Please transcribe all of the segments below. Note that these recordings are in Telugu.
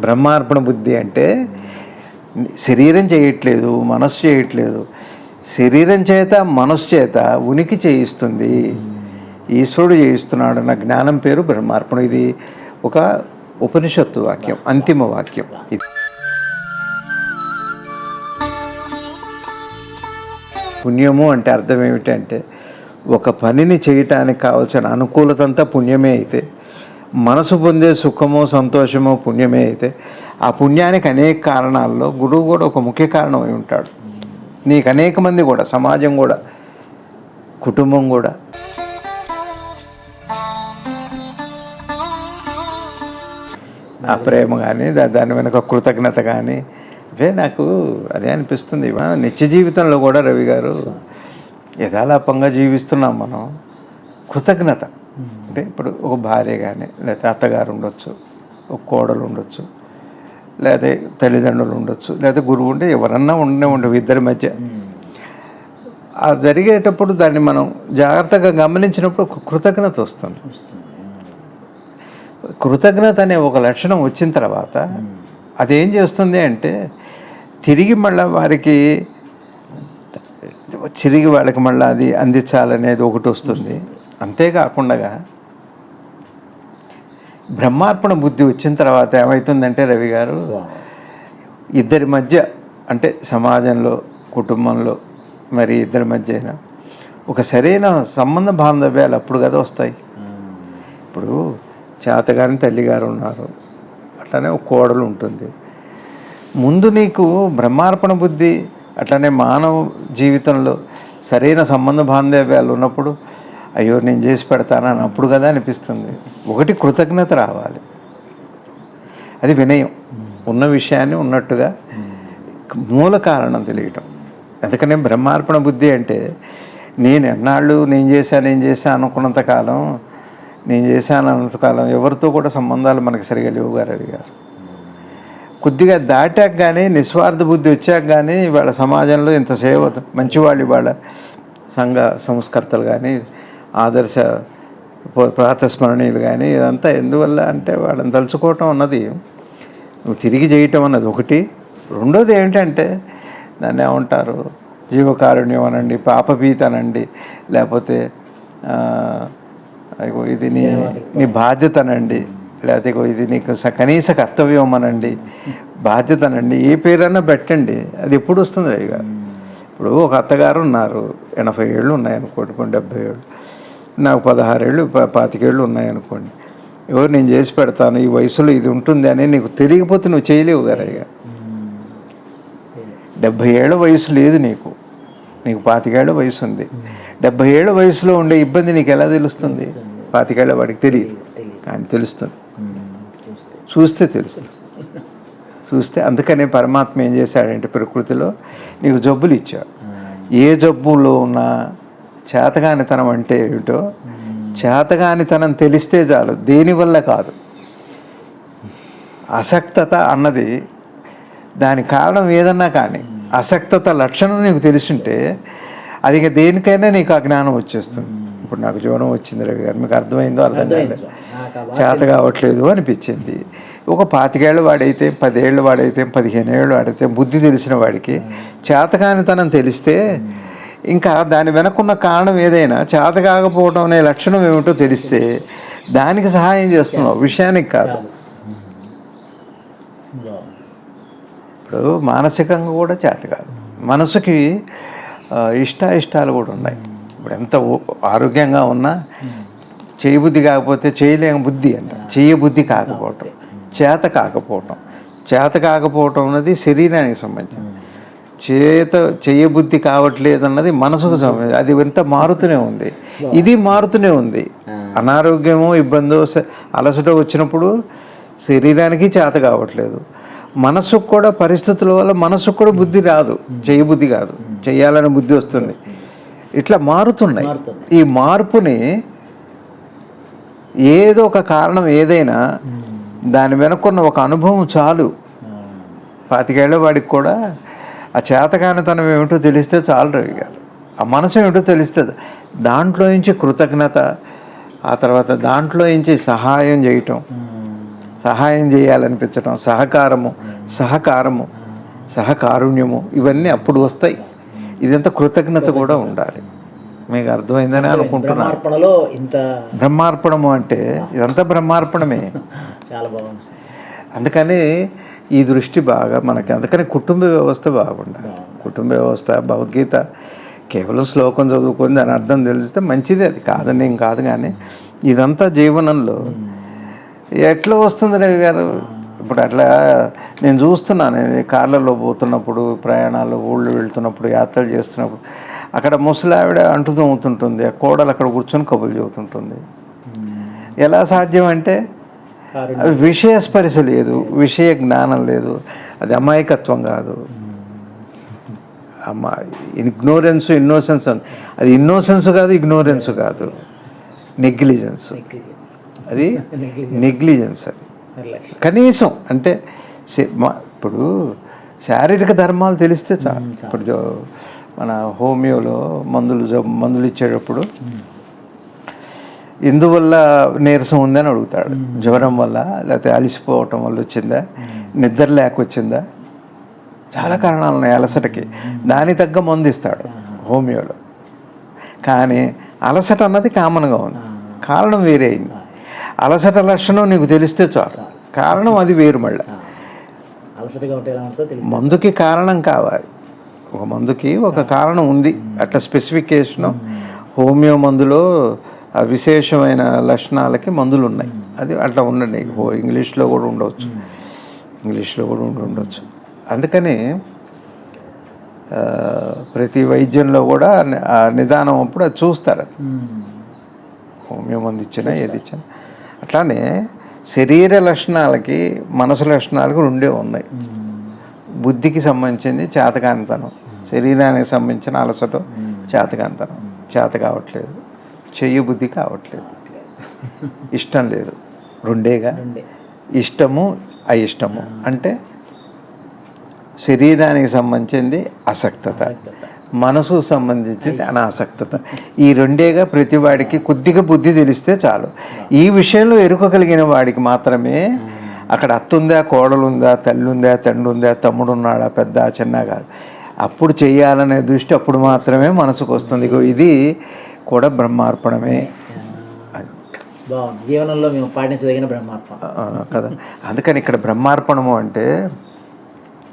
బ్రహ్మార్పణ బుద్ధి అంటే శరీరం చేయట్లేదు మనస్సు చేయట్లేదు. శరీరం చేత మనస్సు చేత ఉనికి చేయిస్తుంది. ఈశ్వరుడు చేయిస్తున్నాడు అన్న జ్ఞానం పేరు బ్రహ్మార్పణ. ఇది ఒక ఉపనిషత్తు వాక్యం అంతిమ వాక్యం ఇది. పుణ్యము అంటే అర్థం ఏమిటంటే ఒక పనిని చేయటానికి కావాల్సిన అనుకూలత అంతా పుణ్యమే అయితే మనసు పొందే సుఖమో సంతోషమో పుణ్యమే అయితే ఆ పుణ్యానికి అనేక కారణాల్లో గురువు కూడా ఒక ముఖ్య కారణం అయి ఉంటాడు. నీకు అనేక మంది కూడా సమాజం కూడా కుటుంబం కూడా. ఆ ప్రేమ కానీ దా- దాని వెనుక కృతజ్ఞత కానీ అవే నాకు అదే అనిపిస్తుంది. ఇవా నిత్య జీవితంలో కూడా రవి గారు యథాలాపంగా జీవిస్తున్నాం మనం. కృతజ్ఞత. అంటే ఇప్పుడు ఒక భార్య కానీ లేకపోతే అత్తగారు ఉండొచ్చు ఒక కోడలు ఉండొచ్చు లేకపోతే తల్లిదండ్రులు ఉండొచ్చు లేకపోతే గురువు ఉంటే ఎవరన్నా ఉండే ఉండవు ఇద్దరి మధ్య. ఆ జరిగేటప్పుడు దాన్ని మనం జాగ్రత్తగా గమనించినప్పుడు ఒక కృతజ్ఞత వస్తుంది. కృతజ్ఞత అనే ఒక లక్షణం వచ్చిన తర్వాత అదేం చేస్తుంది అంటే తిరిగి మళ్ళీ వారికి తిరిగి వాళ్ళకి మళ్ళీ అది అందించాలనేది ఒకటి వస్తుంది. అంతేకాకుండా బ్రహ్మార్పణ బుద్ధి వచ్చిన తర్వాత ఏమవుతుందంటే రవి గారు ఇద్దరి మధ్య అంటే సమాజంలో కుటుంబంలో మరి ఇద్దరి మధ్య అయినా ఒక సరైన సంబంధ బాంధవ్యాలు అప్పుడు కదా వస్తాయి. ఇప్పుడు చేతగాని తల్లిగారు ఉన్నారు అట్లానే ఒక కోడలు ఉంటుంది. ముందు నీకు బ్రహ్మార్పణ బుద్ధి అట్లనే మానవ జీవితంలో సరైన సంబంధ బాంధవ్యాలు ఉన్నప్పుడు అయ్యో నేను చేసి పెడతానని అప్పుడు కదా అనిపిస్తుంది. ఒకటి కృతజ్ఞత రావాలి. అది వినయం. ఉన్న విషయాన్ని ఉన్నట్టుగా మూల కారణం తెలియటం. ఎందుకనే బ్రహ్మార్పణ బుద్ధి అంటే నేను ఎన్నాళ్ళు నేను చేశాను నేను చేశాను అనుకున్నంతకాలం నేను చేశాను అన్నంతకాలం ఎవరితో కూడా సంబంధాలు మనకి సరిగా లేవు గారు అడిగారు. కొద్దిగా దాటాక కానీ నిస్వార్థ బుద్ధి వచ్చాక కానీ వాళ్ళ సమాజంలో ఇంత సేవ మంచివాళ్ళు ఇవాళ సంఘ సంస్కర్తలు కానీ ఆదర్శ ప్రాతస్మరణీయులు కానీ ఇదంతా ఎందువల్ల అంటే వాళ్ళని తలుచుకోవటం అన్నది నువ్వు తిరిగి చేయటం అన్నది ఒకటి. రెండోది ఏంటంటే దాన్ని ఏమంటారు జీవకారుణ్యం అనండి పాపభీత అనండి లేకపోతే ఇది నీ నీ బాధ్యత అనండి లేకపోతే ఇది నీకు కనీస కర్తవ్యం అనండి బాధ్యత అనండి ఏ పేరైనా పెట్టండి అది ఎప్పుడు వస్తుంది ఇక ఇప్పుడు ఒక అత్తగారు ఉన్నారు ఎనభై ఏళ్ళు ఉన్నాయి అనుకోండి కొన్ని డెబ్బై ఏళ్ళు. నాకు పదహారేళ్ళు పాతికేళ్ళు ఉన్నాయనుకోండి. ఎవరు నేను చేసి పెడతాను ఈ వయసులో ఇది ఉంటుంది అని నీకు తెలియకపోతే నువ్వు చేయలేవు గారు ఇక డెబ్భై ఏళ్ళ వయసు లేదు నీకు. నీకు పాతికేళ్ళ వయసు ఉంది. డెబ్భై ఏళ్ళ వయసులో ఉండే ఇబ్బంది నీకు ఎలా తెలుస్తుంది? పాతికేళ్ళ వాడికి తెలియదు. కానీ తెలుస్తుంది. చూస్తే తెలుస్తుంది. చూస్తే అందుకనే పరమాత్మ ఏం చేశాడంటే ప్రకృతిలో నీకు జబ్బులు ఇచ్చాడు. ఏ జబ్బులో ఉన్నా చేతగానితనం అంటే ఏమిటో? చేతగానితనం తెలిస్తే చాలు దేనివల్ల కాదు. అసక్తత అన్నది దాని కారణం ఏదన్నా కానీ అసక్తత లక్షణం నీకు తెలిసింటే అది ఇక దేనికైనా నీకు ఆ జ్ఞానం వచ్చేస్తుంది. ఇప్పుడు నాకు జ్వరం వచ్చింది రవి గారు మీకు అర్థమైందో అర్థం కాలేదు. చేత కావట్లేదు అనిపించింది. ఒక పాతికేళ్ళు వాడైతే పదేళ్ళు వాడైతే పదిహేను ఏళ్ళు వాడైతే బుద్ధి తెలిసిన వాడికి చేతకానితనం తెలిస్తే ఇంకా దాని వెనకున్న కారణం ఏదైనా చేత కాకపోవడం అనే లక్షణం ఏమిటో తెలిస్తే దానికి సహాయం చేస్తున్నావు. విషయానికి కాదు. ఇప్పుడు మానసికంగా కూడా చేత కాదు. మనసుకి ఇష్ట ఇష్టాలు కూడా ఉన్నాయి. ఇప్పుడు ఎంత ఆరోగ్యంగా ఉన్నా చేయబుద్ధి కాకపోతే చేయలేని బుద్ధి అంట. చేయబుద్ధి కాకపోవటం చేత కాకపోవటం. చేత కాకపోవటం అన్నది శరీరానికి సంబంధించింది. చేత చేయబుద్ధి కావట్లేదు అన్నది మనసుకు సంబంధించి అది ఎంత మారుతూనే ఉంది. ఇది మారుతూనే ఉంది. అనారోగ్యమో ఇబ్బందో అలసట వచ్చినప్పుడు శరీరానికి చేత కావట్లేదు. మనసుకు కూడా పరిస్థితుల వల్ల మనసుకు కూడా బుద్ధి రాదు. చేయబుద్ధి కాదు. చేయాలని బుద్ధి వస్తుంది. ఇట్లా మారుతున్నాయి. ఈ మార్పుని ఏదో ఒక కారణం ఏదైనా దాని వెనుకున్న ఒక అనుభవం చాలు. పాతికేళ్ళ వాడికి కూడా ఆ చేతకానితనం ఏమిటో తెలిస్తే చాలు రవి గారు. ఆ మనసు ఏమిటో తెలుస్తుంది. దాంట్లో నుంచి కృతజ్ఞత ఆ తర్వాత దాంట్లో నుంచి సహాయం చేయటం సహాయం చేయాలనిపించడం సహకారము సహకారము సహకారుణ్యము ఇవన్నీ అప్పుడు వస్తాయి. ఇదంతా కృతజ్ఞత కూడా ఉండాలి. మీకు అర్థమైందని అనుకుంటున్నాను. బ్రహ్మార్పణము అంటే ఇదంతా బ్రహ్మార్పణమే. చాలా బాగుంది. అందుకని ఈ దృష్టి బాగా మనకి. అందుకని కుటుంబ వ్యవస్థ బాగుండాలి. కుటుంబ వ్యవస్థ భగవద్గీత కేవలం శ్లోకం చదువుకొని దాని అర్థం తెలిస్తే మంచిదే. అది కాదని ఏం కాదు కానీ ఇదంతా జీవనంలో. ఎట్లా వస్తుంది రవి గారు? ఇప్పుడు అట్లా నేను చూస్తున్నాను కార్లలో పోతున్నప్పుడు ప్రయాణాలు ఊళ్ళు వెళ్తున్నప్పుడు యాత్రలు చేస్తున్నప్పుడు అక్కడ ముసలావిడ అంటుతూ అవుతుంటుంది ఆ కోడలు అక్కడ కూర్చొని కబుర్లు చెబుతుంటుంది. ఎలా సాధ్యం అంటే విషయ స్పర్శ లేదు విషయ జ్ఞానం లేదు. అది అమాయకత్వం కాదు. అమ్మా ఇగ్నోరెన్స్ ఇన్నోసెన్స్ అది ఇన్నోసెన్స్ కాదు ఇగ్నోరెన్స్ కాదు. నెగ్లిజెన్స్. అది నెగ్లిజెన్స్. అది. కనీసం అంటే ఇప్పుడు శారీరక ధర్మాలు తెలిస్తే చాలు. ఇప్పుడు మన హోమియోలో మందులు మందులు ఇచ్చేటప్పుడు ఎందువల్ల నీరసం ఉందని అడుగుతాడు. జ్వరం వల్ల లేకపోతే అలసిపోవటం వల్ల వచ్చిందా? నిద్ర లేక వచ్చిందా చాలా కారణాలు ఉన్నాయి అలసటకి. దాని తగ్గ మందు ఇస్తాడు హోమియోలో. కానీ అలసట అన్నది కామన్గా ఉంది. కారణం వేరే అయింది. అలసట లక్షణం నీకు తెలిస్తే చాలు. కారణం అది వేరు మళ్ళీ. మందుకి కారణం కావాలి. ఒక మందుకి ఒక కారణం ఉంది. అట్లా స్పెసిఫికేషను హోమియో మందులో విశేషమైన లక్షణాలకి మందులు ఉన్నాయి అది అట్లా ఉండండి. హో ఇంగ్లీష్లో కూడా ఉండవచ్చు ఇంగ్లీష్లో కూడా ఉండి ఉండవచ్చు అందుకని ప్రతి వైద్యంలో కూడా ఆ నిదానం అప్పుడు అది చూస్తారు అది. హోమియో మందు ఇచ్చినా ఏది ఇచ్చినా అట్లానే శరీర లక్షణాలకి మనసు లక్షణాలకు రెండే ఉన్నాయి. బుద్ధికి సంబంధించింది చేతకానితనం. శరీరానికి సంబంధించిన అలసట చేతకానితనం. చేత కావట్లేదు. చెయ్యి బుద్ధి కావట్లేదు. ఇష్టం లేదు. రెండేగా? రెండే. ఇష్టము అయిష్టము. అంటే శరీరానికి సంబంధించింది అసక్తత మనసు సంబంధించింది అనాసక్తత. ఈ రెండేగా ప్రతి వాడికి కొద్దిగా బుద్ధి తెలిస్తే చాలు. ఈ విషయంలో ఎరుక కలిగిన వాడికి మాత్రమే అక్కడ అత్తుందా కోడలుందా తల్లి ఉందా తండ్రి ఉందా తమ్ముడు ఉన్నాడా పెద్ద చిన్న కాదు అప్పుడు చేయాలనే దృష్టి అప్పుడు మాత్రమే మనసుకు వస్తుంది ఇది కూడా బ్రహ్మార్పణమే. జీవనంలో మేము పాటించదగిన బ్రహ్మార్పణ. కదా. అందుకని ఇక్కడ బ్రహ్మార్పణము అంటే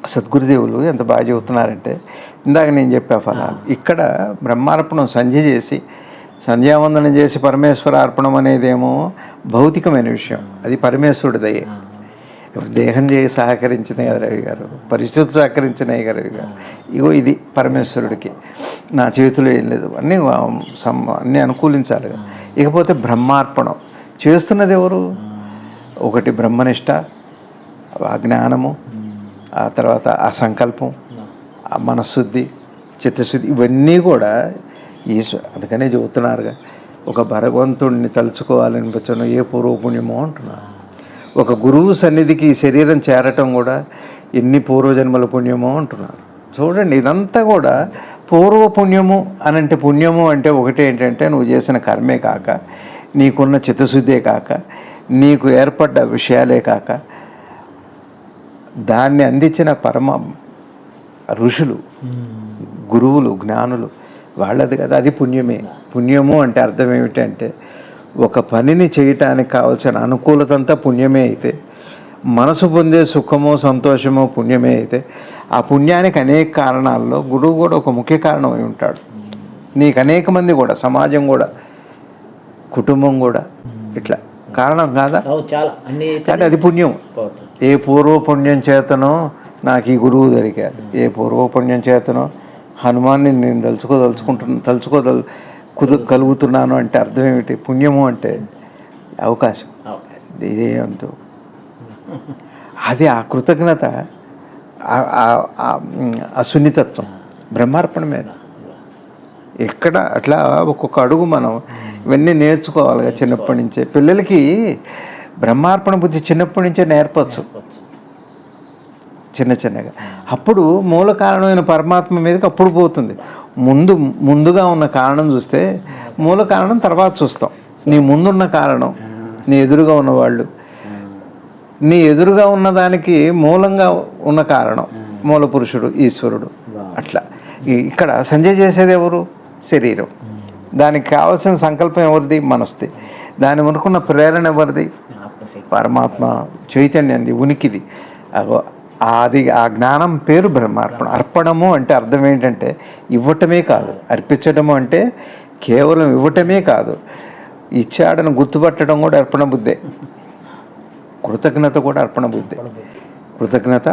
సద్గురుదేవులు ఎంత బాగా చెబుతున్నారంటే ఇందాక నేను చెప్పా ఫలాలు ఇక్కడ బ్రహ్మార్పణం సంధ్య చేసి సంధ్యావందనం చేసి పరమేశ్వర అర్పణం అనేదేమో భౌతికమైన విషయం. అది పరమేశ్వరుడిదయ్యే ఇప్పుడు దేహం చేయ సహకరించినాయి కదా రవి గారు. పరిస్థితులు సహకరించినాయి కదా రవి గారు. ఇగో ఇది పరమేశ్వరుడికి. నా చేతిలో ఏం లేదు. అన్నీ సమ్ అన్నీ అనుకూలించాలి ఇకపోతే బ్రహ్మార్పణం. చేస్తున్నది ఎవరు? ఒకటి బ్రహ్మనిష్ట ఆ జ్ఞానము ఆ తర్వాత ఆ సంకల్పం ఆ మనశుద్ధి చిత్తశుద్ధి ఇవన్నీ కూడా ఈశ్వ అందుకనే చెబుతున్నారుగా. ఒక భగవంతుడిని తలుచుకోవాలనిపించడం ఏ పూర్వపుణ్యమో అంటున్నారు. ఒక గురువు సన్నిధికి శరీరం చేరటం కూడా ఎన్ని పూర్వజన్మల పుణ్యమో అంటున్నారు. చూడండి ఇదంతా కూడా పూర్వ పుణ్యము అని అంటే పుణ్యము అంటే ఒకటి ఏంటంటే నువ్వు చేసిన కర్మే కాక నీకున్న చిత్తశుద్ధే కాక నీకు ఏర్పడ్డ విషయాలే కాక దాన్ని అందించిన పరమ ఋషులు గురువులు జ్ఞానులు వాళ్ళది కదా అది పుణ్యమే. పుణ్యము అంటే అర్థం ఏమిటంటే ఒక పనిని చేయటానికి కావాల్సిన అనుకూలత అంతా పుణ్యమే అయితే. మనసు పొందే సుఖమో సంతోషమో పుణ్యమే అయితే. ఆ పుణ్యానికి అనేక కారణాల్లో గురువు కూడా ఒక ముఖ్య కారణం అయి ఉంటాడు. నీకు అనేక మంది కూడా సమాజం కూడా కుటుంబం కూడా ఇట్లా కారణం కాదా? అవు చాలా. అన్ని కానీ అది పుణ్యం. ఏ పూర్వపుణ్యం చేతనో నాకు ఈ గురువు దొరికారు ఏ పూర్వపుణ్యం చేతనో హనుమాన్ని నేను తలుచుకో తలుచుకుంటున్నా తలుచుకోదల్ కుదు కలుగుతున్నాను అంటే అర్థం ఏమిటి? పుణ్యము అంటే అవకాశం. ఇదే అంటూ అది ఆ కృతజ్ఞత ఆ- సున్నితత్వం బ్రహ్మార్పణ మీద. ఎక్కడ అట్లా ఒక్కొక్క అడుగు మనం ఇవన్నీ నేర్చుకోవాలి చిన్నప్పటి నుంచే. పిల్లలకి బ్రహ్మార్పణ బుద్ధి చిన్నప్పటి నుంచే నేర్పచ్చు. చిన్న చిన్నగా. అప్పుడు మూల కారణమైన పరమాత్మ మీదకి అప్పుడు పోతుంది. ముందు ముందుగా ఉన్న కారణం చూస్తే మూల కారణం తర్వాత చూస్తాం. నీ ముందున్న కారణం నీ ఎదురుగా ఉన్నవాళ్ళు. నీ ఎదురుగా ఉన్నదానికి మూలంగా ఉన్న కారణం మూల పురుషుడు ఈశ్వరుడు. అట్లా. ఇక్కడ సంజయ్ చేసేది ఎవరు? శరీరం. దానికి కావాల్సిన సంకల్పం ఎవరిది? మనస్ది దాని వరకున్న ప్రేరణ ఎవరిది? పరమాత్మ చైతన్యంది ఉనికిది. అగో అది ఆ జ్ఞానం పేరు బ్రహ్మార్పణ. అర్పణము అంటే అర్థం ఏంటంటే ఇవ్వటమే కాదు. అర్పించడము అంటే కేవలం ఇవ్వటమే కాదు. ఇచ్చాడని గుర్తుపట్టడం కూడా అర్పణ బుద్ధే. కృతజ్ఞత కూడా అర్పణ బుద్ధే. కృతజ్ఞత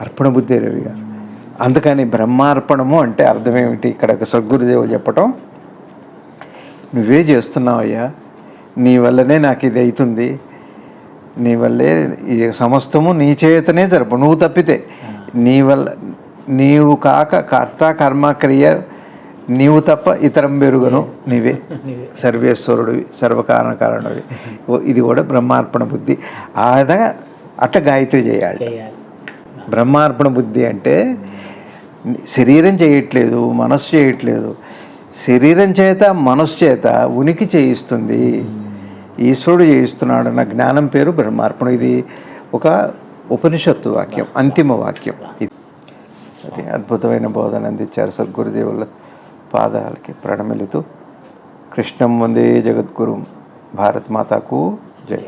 అర్పణ బుద్ధే రవి గారు. అందుకని బ్రహ్మార్పణము అంటే అర్థం ఏమిటి? ఇక్కడ ఒక సద్గురుదేవులు చెప్పటం. నువ్వే చేస్తున్నావయ్యా. నీ వల్లనే నాకు ఇది అవుతుంది. నీ వల్లే ఈ సమస్తము నీ చేతనే జరప నువ్వు తప్పితే. నీ వల్ల నీవు కాక కర్త కర్మ క్రియ నీవు తప్ప ఇతరం పెరుగును నీవే. సర్వేశ్వరుడివి సర్వకారణ కారణుడివి ఇది కూడా బ్రహ్మార్పణ బుద్ధి. ఆ విధంగా అట్ట గాయత్రి చేయాలి. బ్రహ్మార్పణ బుద్ధి అంటే శరీరం చేయట్లేదు మనస్సు చేయట్లేదు. శరీరం చేత మనస్సు చేత ఉనికి చేయిస్తుంది. ఈశ్వరుడు చేయిస్తున్నాడు అన్న జ్ఞానం పేరు బ్రహ్మార్పణ. ఇది ఒక ఉపనిషత్తు వాక్యం అంతిమ వాక్యం. ఇది అది అద్భుతమైన బోధన అందించారు సద్గురుదేవుల పాదాలకి ప్రణమిలుతూ. కృష్ణం వందే జగద్గురు. భారత్ మాతాకు జై.